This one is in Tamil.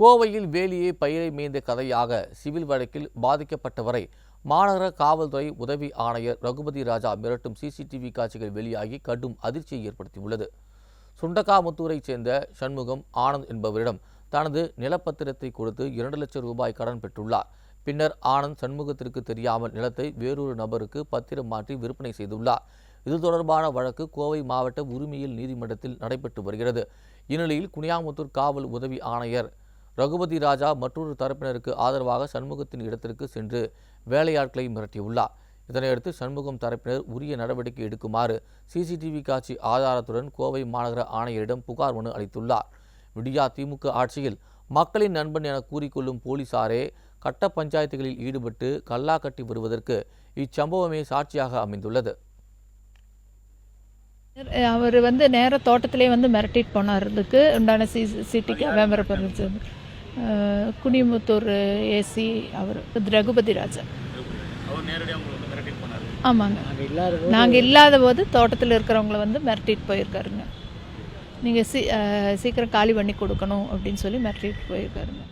கோவையில் வேலியே பயிரை மேய்ந்த கதையாக சிவில் வழக்கில் பாதிக்கப்பட்டவரை மாநகர காவல்துறை உதவி ஆணையர் ரகுபதி ராஜா மிரட்டும் சிசிடிவி காட்சிகள் வெளியாகி கடும் அதிர்ச்சியை ஏற்படுத்தியுள்ளது. சுண்டக்காமுத்தூரைச் சேர்ந்த சண்முகம் ஆனந்த் என்பவரிடம் தனது நிலப்பத்திரத்தை கொடுத்து இரண்டு லட்சம் ரூபாய் கடன் பெற்றுள்ளார். பின்னர் ஆனந்த் சண்முகத்திற்கு தெரியாமல் நிலத்தை வேறொரு நபருக்கு பத்திரம் மாற்றி விற்பனை செய்துள்ளார். இது தொடர்பான வழக்கு கோவை மாவட்ட உரிமையில் நீதிமன்றத்தில் நடைபெற்று வருகிறது. இந்நிலையில் குனியாமுத்தூர் காவல் உதவி ஆணையர் ரகுபதி ராஜா மற்றொரு தரப்பினருக்கு ஆதரவாக சண்முகத்தின் இடத்திற்கு சென்று வேலையாட்களை மிரட்டியுள்ளார். இதனையடுத்து சண்முகம் தரப்பினர் உரிய நடவடிக்கை எடுக்குமாறு சிசிடிவி காட்சி ஆதாரத்துடன் கோவை மாநகர ஆணையரிடம் புகார் மனு அளித்துள்ளார். விடியா திமுக ஆட்சியில் மக்களின் நண்பன் என கூறிக்கொள்ளும் போலீசாரே கட்ட பஞ்சாயத்துகளில் ஈடுபட்டு கல்லா கட்டி வருவதற்கு இச்சம்பவமே சாட்சியாக அமைந்துள்ளது. அவர் வந்து நேர தோட்டத்திலே வந்து மிரட்டிட்டு போனார்துக்கு உண்டான சி சிட்டி கேமரா பண்ணிச்சு குனிமுத்தூர் ஏசி அவர் ரகுபதி ராஜா. ஆமாங்க. நாங்கள் இல்லாத போது தோட்டத்தில் இருக்கிறவங்கள வந்து மிரட்டிட்டு போயிருக்காருங்க. நீங்கள் சீ சீக்கிரம் காலி பண்ணி கொடுக்கணும் அப்படின்னு சொல்லி மிரட்டிட்டு போயிருக்காருங்க.